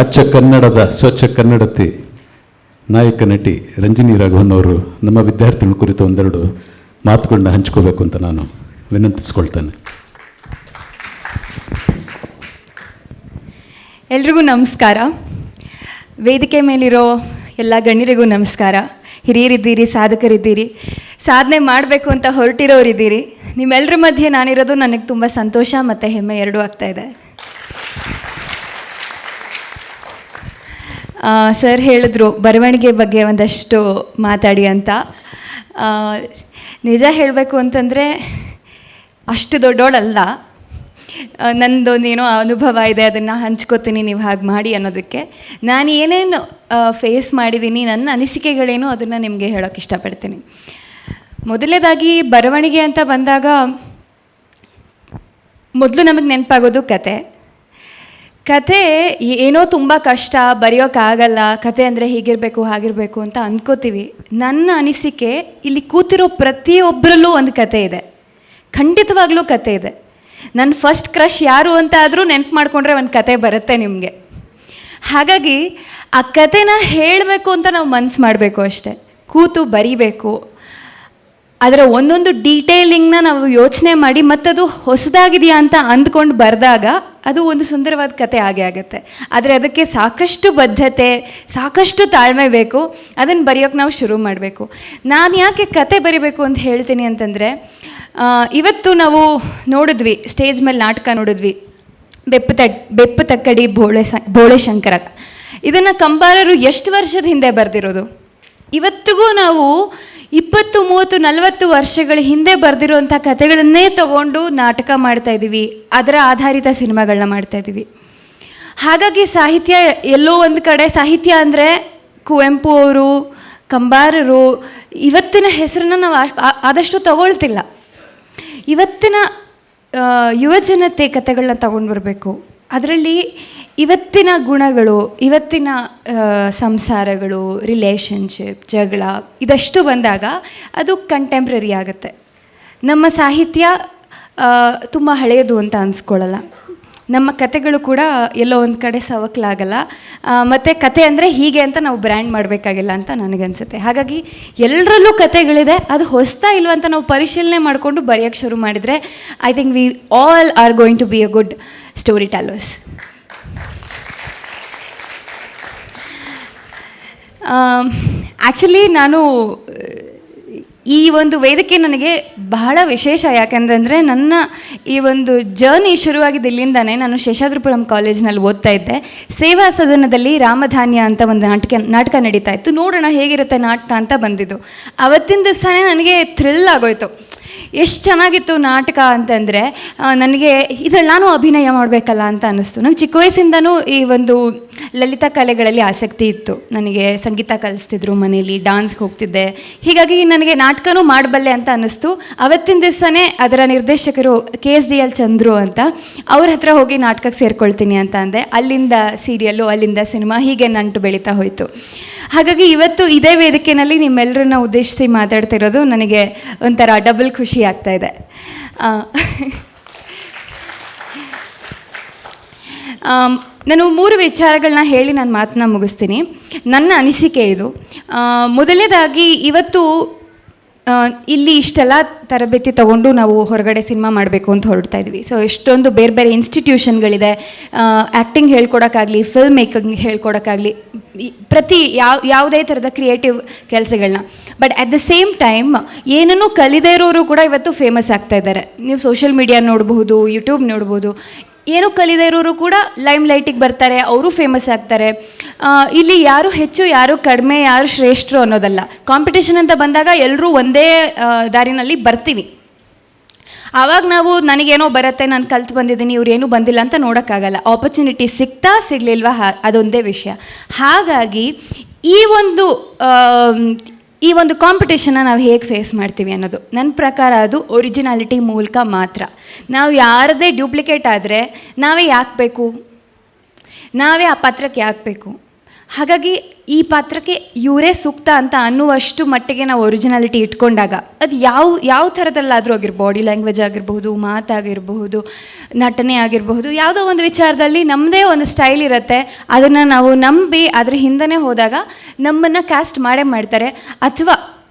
ಅಚ್ಚ ಕನ್ನಡದ ಸ್ವಚ್ಛ ಕನ್ನಡತಿ ನಾಯಕ ನಟಿ ರಂಜಿನಿ ರಾಘವನ್ ಅವರು ನಮ್ಮ ವಿದ್ಯಾರ್ಥಿಗಳ ಕುರಿತು ಒಂದೆರಡು ಮಾತುಗಳನ್ನ ಹಂಚ್ಕೋಬೇಕು ಅಂತ ನಾನು ವಿನಂತಿಸ್ಕೊಳ್ತೇನೆ. ಎಲ್ರಿಗೂ ನಮಸ್ಕಾರ. ವೇದಿಕೆ ಮೇಲಿರೋ ಎಲ್ಲ ಗಣ್ಯರಿಗೂ ನಮಸ್ಕಾರ. ಹಿರಿಯರಿದ್ದೀರಿ, ಸಾಧಕರಿದ್ದೀರಿ, ಸಾಧನೆ ಮಾಡಬೇಕು ಅಂತ ಹೊರಟಿರೋರಿದ್ದೀರಿ. ನಿಮ್ಮೆಲ್ಲರ ಮಧ್ಯೆ ನಾನಿರೋದು, ನನಗೆ ತುಂಬ ಸಂತೋಷ ಮತ್ತು ಹೆಮ್ಮೆ ಎರಡೂ ಆಗ್ತಾ ಇದೆ. ಸರ್ ಹೇಳಿದ್ರು ಬರವಣಿಗೆ ಬಗ್ಗೆ ಒಂದಷ್ಟು ಮಾತಾಡಿ ಅಂತ. ನಿಜ ಹೇಳಬೇಕು ಅಂತಂದರೆ ಅಷ್ಟು ದೊಡ್ಡೋಳಲ್ಲ. ಆ, ನಂದೊಂದು ಏನೋ ಅನುಭವ ಇದೆ ಅದನ್ನು ಹಂಚ್ಕೋತೀನಿ ನೀವು ಹಾಗೆ ಮಾಡಿ ಅನ್ನೋದಕ್ಕೆ. ನಾನು ಏನೇನು ಫೇಸ್ ಮಾಡಿದ್ದೀನಿ ನನ್ನ ಅನಿಸಿಕೆಗಳೇನು ಅದನ್ನು ನಿಮಗೆ ಹೇಳೋಕ್ಕೆ ಇಷ್ಟಪಡ್ತೀನಿ. ಮೊದಲನೇದಾಗಿ ಬರವಣಿಗೆ ಅಂತ ಬಂದಾಗ ಮೊದಲು ನಮಗೆ ನೆನಪಾಗೋದು ಕತೆ. ಕತೆ ಏನೋ ತುಂಬ ಕಷ್ಟ ಬರೆಯೋಕ್ಕಾಗಲ್ಲ ಕತೆ ಅಂದರೆ ಹೀಗಿರಬೇಕು, ಹಾಗಿರಬೇಕು ಅಂತ ಅಂದ್ಕೋತೀವಿ ನನ್ನ ಅನಿಸಿಕೆ, ಇಲ್ಲಿ ಕೂತಿರೋ ಪ್ರತಿಯೊಬ್ಬರಲ್ಲೂ ಒಂದು ಕತೆ ಇದೆ. ಖಂಡಿತವಾಗ್ಲೂ ಕತೆ ಇದೆ. ನನ್ನ ಫಸ್ಟ್ ಕ್ರಶ್ ಯಾರು ಅಂತ ಆದರೂ ನೆನ್ಪು ಮಾಡಿಕೊಂಡ್ರೆ ಒಂದು ಕತೆ ಬರುತ್ತೆ ನಿಮಗೆ. ಹಾಗಾಗಿ, ಆ ಕತೆನ ಹೇಳಬೇಕು ಅಂತ ನಾವು ಮನ್ಸು ಮಾಡಬೇಕು ಅಷ್ಟೆ. ಕೂತು ಬರಿಬೇಕು. ಅದರ ಒಂದೊಂದು ಡೀಟೇಲಿಂಗ್ನ ನಾವು ಯೋಚನೆ ಮಾಡಿ ಮತ್ತದು ಹೊಸದಾಗಿದೆಯಾ ಅಂತ ಅಂದ್ಕೊಂಡು ಬರೆದಾಗ ಅದು ಒಂದು ಸುಂದರವಾದ ಕತೆ ಆಗೇ ಆಗುತ್ತೆ. ಆದರೆ ಅದಕ್ಕೆ ಸಾಕಷ್ಟು ಬದ್ಧತೆ, ಸಾಕಷ್ಟು ತಾಳ್ಮೆ ಬೇಕು. ಅದನ್ನು ಬರೆಯೋಕ್ಕೆ ನಾವು ಶುರು ಮಾಡಬೇಕು. ನಾನು ಯಾಕೆ ಕತೆ ಬರಿಬೇಕು ಅಂತ ಹೇಳ್ತೀನಿ ಅಂತಂದರೆ ಇವತ್ತು ನಾವು ನೋಡಿದ್ವಿ, ಸ್ಟೇಜ್ ಮೇಲೆ ನಾಟಕ ನೋಡಿದ್ವಿ. ಬೆಪ್ಪು ತಟ್ ಬೆಪ್ಪು ತಕ್ಕಡಿ ಬೋಳೆ ಸ ಬೋಳೆ ಶಂಕರ. ಇದನ್ನು ಕಂಬಾರರು ಎಷ್ಟು ವರ್ಷದ ಹಿಂದೆ ಬರೆದಿರೋದು? ಇವತ್ತಿಗೂ ನಾವು ಇಪ್ಪತ್ತು, ಮೂವತ್ತು, ನಲವತ್ತು ವರ್ಷಗಳ ಹಿಂದೆ ಬರೆದಿರುವಂಥ ಕಥೆಗಳನ್ನೇ ತಗೊಂಡು ನಾಟಕ ಮಾಡ್ತಾ ಇದ್ದೀವಿ. ಅದರ ಆಧಾರಿತ ಸಿನಿಮಾಗಳನ್ನ ಮಾಡ್ತಾ ಇದ್ದೀವಿ. ಹಾಗಾಗಿ ಸಾಹಿತ್ಯ ಎಲ್ಲೋ ಒಂದು ಕಡೆ, ಸಾಹಿತ್ಯ ಅಂದರೆ ಕುವೆಂಪು ಅವರು, ಕಂಬಾರರು, ಇವತ್ತಿನ ಹೆಸರನ್ನ ನಾವು ಆದಷ್ಟು ತಗೊಳ್ತಿಲ್ಲ. ಇವತ್ತಿನ ಯುವಜನತೆ ಕಥೆಗಳನ್ನ ತಗೊಂಡು ಬರಬೇಕು. ಅದರಲ್ಲಿ ಇವತ್ತಿನ ಗುಣಗಳು, ಇವತ್ತಿನ ಸಂಸಾರಗಳು ರಿಲೇಷನ್ಶಿಪ್ ಜಗಳ, ಇದಷ್ಟು ಬಂದಾಗ ಅದು ಕಂಟೆಂಪ್ರರಿ ಆಗುತ್ತೆ. ನಮ್ಮ ಸಾಹಿತ್ಯ ತುಂಬ ಹಳೆಯದು ಅಂತ ಅನ್ಸ್ಕೊಳ್ಳಲ್ಲ ನಮ್ಮ ಕತೆಗಳು ಕೂಡ ಎಲ್ಲೋ ಒಂದು ಕಡೆ ಸವಕಲಾಗಲ್ಲ. ಮತ್ತು ಕತೆ ಅಂದರೆ ಹೀಗೆ ಅಂತ ನಾವು ಬ್ರ್ಯಾಂಡ್ ಮಾಡಬೇಕಾಗಿಲ್ಲ ಅಂತ ನನಗನ್ಸುತ್ತೆ. ಹಾಗಾಗಿ ಎಲ್ಲರಲ್ಲೂ ಕತೆಗಳಿದೆ, ಅದು ಹೊಸ್ತಾ ಇಲ್ವಂತ ನಾವು ಪರಿಶೀಲನೆ ಮಾಡಿಕೊಂಡು ಬರೆಯೋಕ್ಕೆ ಶುರು ಮಾಡಿದರೆ I think we all are going to be a good story tellers actually ನಾನು ಈ ಒಂದು ವೇದಿಕೆ ನನಗೆ ಬಹಳ ವಿಶೇಷ ಯಾಕೆಂದರೆ ನನ್ನ ಈ ಒಂದು ಜರ್ನಿ ಶುರುವಾಗಿದ್ದು ಇಲ್ಲಿಂದಾನೆ ನಾನು ಶೇಷಾದ್ರಿಪುರಂ ಕಾಲೇಜ್ನಲ್ಲಿ ಓದ್ತಾ ಇದ್ದೆ. ಸೇವಾ ಸದನದಲ್ಲಿ ರಾಮಧಾನ್ಯ ಅಂತ ಒಂದು ನಾಟಕ ನಾಟಕ ನಡೀತಾ ಇತ್ತು. ನೋಡೋಣ ಹೇಗಿರುತ್ತೆ ನಾಟಕ ಅಂತ ಬಂದಿದ್ದು. ಅವತ್ತಿನ ದಿವಸನೇ ನನಗೆ ಥ್ರಿಲ್ ಆಗೋಯ್ತು. ಎಷ್ಟು ಚೆನ್ನಾಗಿತ್ತು ನಾಟಕ ಅಂತಂದರೆ ನನಗೆ ಇದ್ರಲ್ಲಿ ನಾನು ಅಭಿನಯ ಮಾಡಬೇಕಲ್ಲ ಅಂತ ಅನ್ನಿಸ್ತು. ನಂಗೆ ಚಿಕ್ಕ ವಯಸ್ಸಿಂದನೂ ಈ ಒಂದು ಲಲಿತ ಕಲೆಗಳಲ್ಲಿ ಆಸಕ್ತಿ ಇತ್ತು. ನನಗೆ ಸಂಗೀತ ಕಲಿಸ್ತಿದ್ರು ಮನೇಲಿ ಡಾನ್ಸ್ಗೆ ಹೋಗ್ತಿದ್ದೆ. ಹೀಗಾಗಿ ನನಗೆ ನಾಟಕನೂ ಮಾಡಬಲ್ಲೆ ಅಂತ ಅನ್ನಿಸ್ತು. ಅವತ್ತಿನ ದಿವಸನೇ ಅದರ ನಿರ್ದೇಶಕರು K S D L Chandru ಅಂತ, ಅವ್ರ ಹತ್ರ ಹೋಗಿ ನಾಟಕಕ್ಕೆ ಸೇರ್ಕೊಳ್ತೀನಿ ಅಂತ ಅಂದೆ. ಅಲ್ಲಿಂದ ಸೀರಿಯಲ್ಲು ಅಲ್ಲಿಂದ ಸಿನಿಮಾ ಹೀಗೆ ನಂಟು ಬೆಳೀತಾ ಹೋಯಿತು. ಹಾಗಾಗಿ ಇವತ್ತು ಇದೇ ವೇದಿಕೆಯಲ್ಲಿ ನಿಮ್ಮೆಲ್ಲರನ್ನ ಉದ್ದೇಶಿಸಿ ಮಾತಾಡ್ತಿರೋದು ನನಗೆ ಒಂಥರ ಡಬಲ್ ಖುಷಿ ಆಗ್ತಾ ಇದೆ. ನಾನು ಮೂರು ವಿಚಾರಗಳನ್ನ ಹೇಳಿ ನಾನು ಮಾತನ್ನ ಮುಗಿಸ್ತೀನಿ. ನನ್ನ ಅನಿಸಿಕೆ ಇದು. ಮೊದಲನೇದಾಗಿ ಇವತ್ತು ಇಲ್ಲಿ ಇಷ್ಟೆಲ್ಲ ತರಬೇತಿ ತಗೊಂಡು ನಾವು ಹೊರಗಡೆ ಸಿನಿಮಾ ಮಾಡಬೇಕು ಅಂತ ಹೊರಡ್ತಾ ಇದ್ವಿ. ಸೊ ಎಷ್ಟೊಂದು ಬೇರೆ ಬೇರೆ ಇನ್ಸ್ಟಿಟ್ಯೂಷನ್ಗಳಿದೆ ಆ್ಯಕ್ಟಿಂಗ್ ಹೇಳ್ಕೊಡೋಕ್ಕಾಗಲಿ ಫಿಲ್ಮ್ ಮೇಕಿಂಗ್ ಹೇಳ್ಕೊಡೋಕ್ಕಾಗಲಿ ಪ್ರತಿ ಯಾವ, ಯಾವುದೇ ಥರದ ಕ್ರಿಯೇಟಿವ್ ಕೆಲಸಗಳನ್ನ but at the same time ಏನನ್ನೂ ಕಲಿದೇ ಇರೋರು ಕೂಡ ಇವತ್ತು ಫೇಮಸ್ ಆಗ್ತಾ ಇದ್ದಾರೆ. ನೀವು ಸೋಷಿಯಲ್ ಮೀಡಿಯಾ ನೋಡಬಹುದು ಯೂಟ್ಯೂಬ್ ನೋಡ್ಬೋದು. ಏನೂ ಕಲಿದೇ ಇರೋರು ಕೂಡ ಲೈಮ್ ಲೈಟಿಗೆ ಬರ್ತಾರೆ, ಅವರು ಫೇಮಸ್ ಆಗ್ತಾರೆ. ಇಲ್ಲಿ ಯಾರು ಹೆಚ್ಚು, ಯಾರು ಕಡಿಮೆ, ಯಾರು ಶ್ರೇಷ್ಠರು ಅನ್ನೋದಲ್ಲ. ಕಾಂಪಿಟೇಷನ್ ಅಂತ ಬಂದಾಗ ಎಲ್ಲರೂ ಒಂದೇ ದಾರಿನಲ್ಲಿ ಬರ್ತೀವಿ. ಆವಾಗ ನಾವು ನನಗೇನೋ ಬರುತ್ತೆ, ನಾನು ಕಲ್ತು ಬಂದಿದ್ದೀನಿ, ಇವ್ರು ಏನೂ ಬಂದಿಲ್ಲ ಅಂತ ನೋಡೋಕ್ಕಾಗಲ್ಲ. ಆಪರ್ಚುನಿಟಿ ಸಿಗ್ತಾ ಸಿಗಲಿಲ್ವಾ? ಅದೊಂದೇ ವಿಷಯ. ಹಾಗಾಗಿ ಈ ಒಂದು ಈ ಒಂದು ಕಾಂಪಿಟೇಷನ್ನ ನಾವು ಹೇಗೆ ಫೇಸ್ ಮಾಡ್ತೀವಿ ಅನ್ನೋದು. ನನ್ನ ಪ್ರಕಾರ ಅದು ಒರಿಜಿನಾಲಿಟಿ ಮೂಲಕ ಮಾತ್ರ. ನಾವು ಯಾರದೇ ಡ್ಯೂಪ್ಲಿಕೇಟ್ ಆದರೆ ನಾವೇ ಯಾಕೆ ಬೇಕು? ನಾವೇ ಆ ಪತ್ರಕ್ಕೆ ಯಾಕೆ ಬೇಕು? ಹಾಗಾಗಿ ಈ ಪಾತ್ರಕ್ಕೆ ಇವರೇ ಸೂಕ್ತ ಅಂತ ಅನ್ನುವಷ್ಟು ಮಟ್ಟಿಗೆ ನಾವು ಒರಿಜಿನಾಲಿಟಿ ಇಟ್ಕೊಂಡಾಗ. ಅದು ಯಾವ ಯಾವ ಥರದಲ್ಲಾದರೂ ಆಗಿರ್ಬೋದು ಬಾಡಿ ಲ್ಯಾಂಗ್ವೇಜ್ ಆಗಿರಬಹುದು ಮಾತಾಗಿರಬಹುದು ನಟನೆ ಆಗಿರಬಹುದು, ಯಾವುದೋ ಒಂದು ವಿಚಾರದಲ್ಲಿ ನಮ್ಮದೇ ಒಂದು ಸ್ಟೈಲ್ ಇರುತ್ತೆ. ಅದನ್ನು ನಾವು ನಂಬಿ ಅದರ ಹಿಂದೆ ಹೋದಾಗ ನಮ್ಮನ್ನು ಕ್ಯಾಸ್ಟ್ ಮಾಡೇ ಮಾಡ್ತಾರೆ. ಅಥವಾ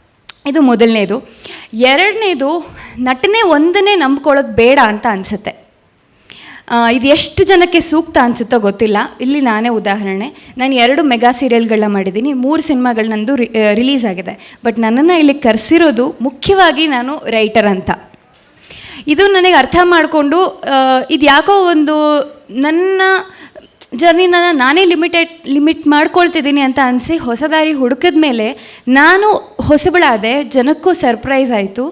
ಇದು ಮೊದಲನೇದು. ಎರಡನೇದು ನಟನೆ ಒಂದನ್ನೇ ನಂಬ್ಕೊಳ್ಳೋದು ಬೇಡ ಅಂತ ಅನಿಸುತ್ತೆ. ಇದು ಎಷ್ಟು ಜನಕ್ಕೆ ಸೂಕ್ತ ಅನಿಸುತ್ತೋ ಗೊತ್ತಿಲ್ಲ. ಇಲ್ಲಿ ನಾನೇ ಉದಾಹರಣೆ. ನಾನು ಎರಡು ಮೆಗಾ ಸೀರಿಯಲ್ಗಳನ್ನ ಮಾಡಿದ್ದೀನಿ. ಮೂರು ಸಿನಿಮಾಗಳು ನಂದು ರಿಲೀಸ್ ಆಗಿದೆ. ಬಟ್ ನನ್ನನ್ನು ಇಲ್ಲಿ ಕರೆಸಿರೋದು ಮುಖ್ಯವಾಗಿ ನಾನು ರೈಟರ್ ಅಂತ. ಇದು ನನಗೆ ಅರ್ಥ ಮಾಡಿಕೊಂಡು ಇದು ಯಾಕೋ ಒಂದು ನನ್ನ ಜರ್ನಿನ ನಾನೇ ಲಿಮಿಟೆಡ್, ಲಿಮಿಟ್ ಮಾಡ್ಕೊಳ್ತಿದ್ದೀನಿ ಅಂತ ಅನಿಸಿ ಹೊಸ ದಾರಿ ಹುಡುಕಿದ ಮೇಲೆ ನಾನು ಹೊಸಬಳಾದೆ ಜನಕ್ಕೂ ಸರ್ಪ್ರೈಸ್ ಆಯಿತು.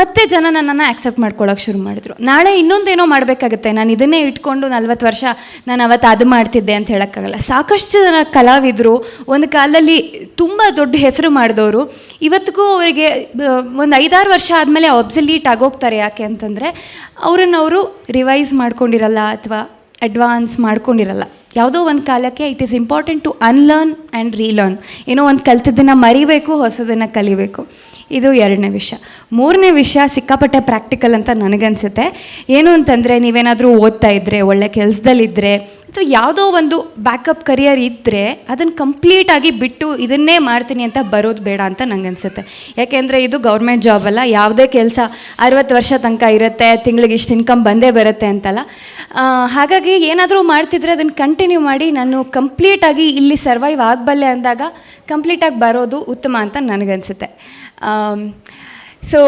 ಮತ್ತೆ ಜನ ನನ್ನನ್ನು ಆಕ್ಸೆಪ್ಟ್ ಮಾಡ್ಕೊಳ್ಳೋಕೆ ಶುರು ಮಾಡಿದ್ರು. ನಾಳೆ ಇನ್ನೊಂದೇನೋ ಮಾಡಬೇಕಾಗುತ್ತೆ. ನಾನು ಇದನ್ನೇ ಇಟ್ಕೊಂಡು ನಲ್ವತ್ತು ವರ್ಷ ನಾನು ಅವತ್ತು ಅದು ಮಾಡ್ತಿದ್ದೆ ಅಂತ ಹೇಳೋಕ್ಕಾಗಲ್ಲ. ಸಾಕಷ್ಟು ಜನ ಕಲಾವಿದರು. ಒಂದು ಕಾಲದಲ್ಲಿ ತುಂಬ ದೊಡ್ಡ ಹೆಸರು ಮಾಡಿದವರು. ಇವತ್ತಿಗೂ ಅವರಿಗೆ ಒಂದು ಐದಾರು ವರ್ಷ ಆದಮೇಲೆ ಅಬ್ಸಲೀಟ್ ಆಗೋಗ್ತಾರೆ ಯಾಕೆ ಅಂತಂದರೆ, ಅವರನ್ನು ಅವರನ್ನವರು ರಿವೈಸ್ ಮಾಡ್ಕೊಂಡಿರಲ್ಲ ಅಥವಾ ಅಡ್ವಾನ್ಸ್ ಮಾಡ್ಕೊಂಡಿರಲ್ಲ. ಯಾವುದೋ ಒಂದು ಕಾಲಕ್ಕೆ it is important to unlearn and relearn ಏನೋ ಒಂದು ಕಲ್ತದನ್ನು ಮರಿಬೇಕು, ಹೊಸದನ್ನು ಕಲಿಬೇಕು. ಇದು ಎರಡನೇ ವಿಷಯ. ಮೂರನೇ ವಿಷಯ, ಸಿಕ್ಕಾಪಟ್ಟೆ ಪ್ರಾಕ್ಟಿಕಲ್ ಅಂತ ನನಗನ್ಸುತ್ತೆ. ಏನು ಅಂತಂದರೆ ನೀವೇನಾದರೂ ಓದ್ತಾ ಇದ್ದರೆ ಒಳ್ಳೆ ಕೆಲಸದಲ್ಲಿದ್ದರೆ ಅಥವಾ ಯಾವುದೋ ಒಂದು ಬ್ಯಾಕಪ್ ಕರಿಯರ್ ಇದ್ದರೆ ಅದನ್ನು ಕಂಪ್ಲೀಟಾಗಿ ಬಿಟ್ಟು ಇದನ್ನೇ ಮಾಡ್ತೀನಿ ಅಂತ ಬರೋದು ಬೇಡ ಅಂತ ನಂಗೆ ಅನಿಸುತ್ತೆ. ಯಾಕೆಂದರೆ ಇದು ಗೌರ್ಮೆಂಟ್ ಜಾಬ್ ಅಲ್ಲ, ಯಾವುದೇ ಕೆಲಸ ಅರವತ್ತು ವರ್ಷ ತನಕ ಇರುತ್ತೆ, ತಿಂಗಳಿಗೆ ಇಷ್ಟು ಇನ್ಕಮ್ ಬಂದೇ ಬರುತ್ತೆ ಅಂತಲ್ಲ. ಹಾಗಾಗಿ ಏನಾದರೂ ಮಾಡ್ತಿದ್ರೆ ಅದನ್ನು ಕಂಟಿನ್ಯೂ ಮಾಡಿ ನಾನು ಕಂಪ್ಲೀಟಾಗಿ ಇಲ್ಲಿ ಸರ್ವೈವ್ ಆಗಬಲ್ಲೆ ಅಂದಾಗ ಕಂಪ್ಲೀಟಾಗಿ ಬರೋದು ಉತ್ತಮ ಅಂತ ನನಗನ್ಸುತ್ತೆ ಸೊ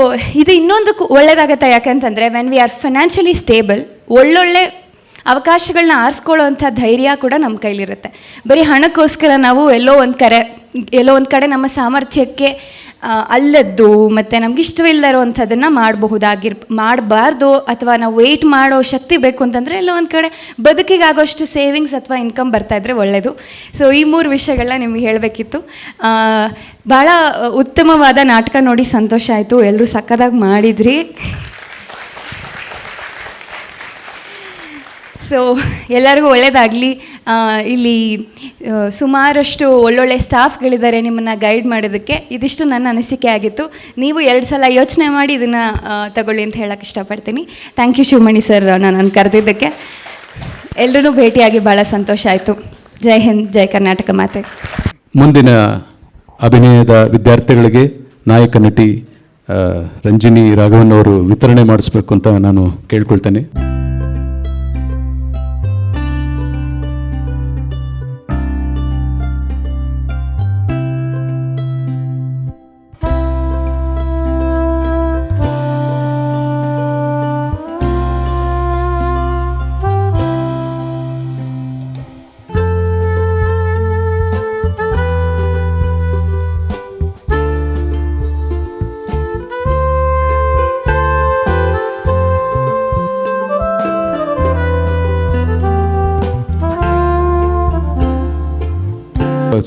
ಇದು ಇನ್ನೊಂದು ಒಳ್ಳೆಯದಾಗತ್ತೆ ಯಾಕಂತಂದರೆ when we are financially stable ಒಳ್ಳೊಳ್ಳೆ ಅವಕಾಶಗಳನ್ನ ಆರಿಸ್ಕೊಳ್ಳೋವಂಥ ಧೈರ್ಯ ಕೂಡ ನಮ್ಮ ಕೈಲಿರುತ್ತೆ. ಬರೀ ಹಣಕ್ಕೋಸ್ಕರ ನಾವು ಎಲ್ಲೋ ಒಂದು ಕರೆ, ಎಲ್ಲೋ ಒಂದು ಕಡೆ ನಮ್ಮ ಸಾಮರ್ಥ್ಯಕ್ಕೆ ಅಲ್ಲದ್ದು ಮತ್ತು ನಮ್ಗೆ ಇಷ್ಟವಿಲ್ಲದೆ ಇರೋವಂಥದ್ದನ್ನು ಮಾಡಬಹುದಾಗಿರ್, ಮಾಡಬಾರ್ದು ಅಥವಾ ನಾವು ವೆಯ್ಟ್ ಮಾಡೋ ಶಕ್ತಿ ಬೇಕು ಅಂತಂದರೆ ಎಲ್ಲೋ ಒಂದು ಕಡೆ ಬದುಕಿಗಾಗೋಷ್ಟು ಸೇವಿಂಗ್ಸ್ ಅಥವಾ ಇನ್ಕಮ್ ಬರ್ತಾ ಇದ್ದರೆ ಒಳ್ಳೆಯದು ಸೊ ಈ ಮೂರು ವಿಷಯಗಳನ್ನ ನಿಮಗೆ ಹೇಳಬೇಕಿತ್ತು. ಭಾಳ ಉತ್ತಮವಾದ ನಾಟಕ ನೋಡಿ ಸಂತೋಷ ಆಯಿತು. ಎಲ್ಲರೂ ಸಕ್ಕದಾಗಿ ಮಾಡಿದ್ರಿ. ಸೊ ಎಲ್ಲರಿಗೂ ಒಳ್ಳೆಯದಾಗಲಿ ಇಲ್ಲಿ ಸುಮಾರಷ್ಟು ಒಳ್ಳೊಳ್ಳೆ ಸ್ಟಾಫ್ಗಳಿದ್ದಾರೆ ನಿಮ್ಮನ್ನು ಗೈಡ್ ಮಾಡೋದಕ್ಕೆ. ಇದಿಷ್ಟು ನನ್ನ ಅನಿಸಿಕೆ ಆಗಿತ್ತು. ನೀವು ಎರಡು ಸಲ ಯೋಚನೆ ಮಾಡಿ ಇದನ್ನು ತಗೊಳ್ಳಿ ಅಂತ ಹೇಳಕ್ಕೆ ಇಷ್ಟಪಡ್ತೀನಿ. ಥ್ಯಾಂಕ್ ಯು ಶಿವಮಣಿ ಸರ್ ನಾನು ಕರೆದಿದ್ದಕ್ಕೆ. ಎಲ್ಲರೂ ಭೇಟಿಯಾಗಿ ಭಾಳ ಸಂತೋಷ ಆಯಿತು. ಜೈ ಹಿಂದ್, ಜೈ ಕರ್ನಾಟಕ ಮಾತೆ. ಮುಂದಿನ ಅಭಿನಯದ ವಿದ್ಯಾರ್ಥಿಗಳಿಗೆ ನಾಯಕ ನಟಿ ರಂಜಿನಿ ರಾಘವನ್ ಅವರು ವಿತರಣೆ ಮಾಡಿಸ್ಬೇಕು ಅಂತ ನಾನು ಕೇಳ್ಕೊಳ್ತೇನೆ.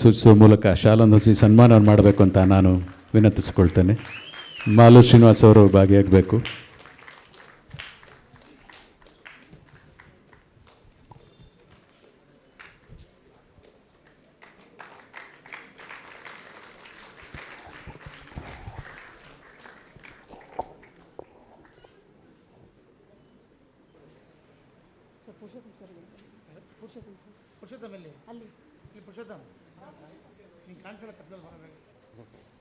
ಸೂಚಿಸುವ ಮೂಲಕ ಶಾಲಾ ಹೊಸಿ ಸನ್ಮಾನ ಮಾಡಬೇಕು ಅಂತ ನಾನು ವಿನಂತಿಸಿಕೊಳ್ತೇನೆ. ಮಾಲು ಶ್ರೀನಿವಾಸ್ ಅವರು ಭಾಗಿಯಾಗಬೇಕು. ಪುರುಷೋತ್ತಮ ಎಲ್ಲಿ? ಅಲ್ಲಿ. ಈ ಪುರುಷೋತ್ತಮ. ನೀನು ಕಾಣಿಸಲ್ಲ ಕತ್ತಲಲ್ಲಿ ಹೊರಗೆ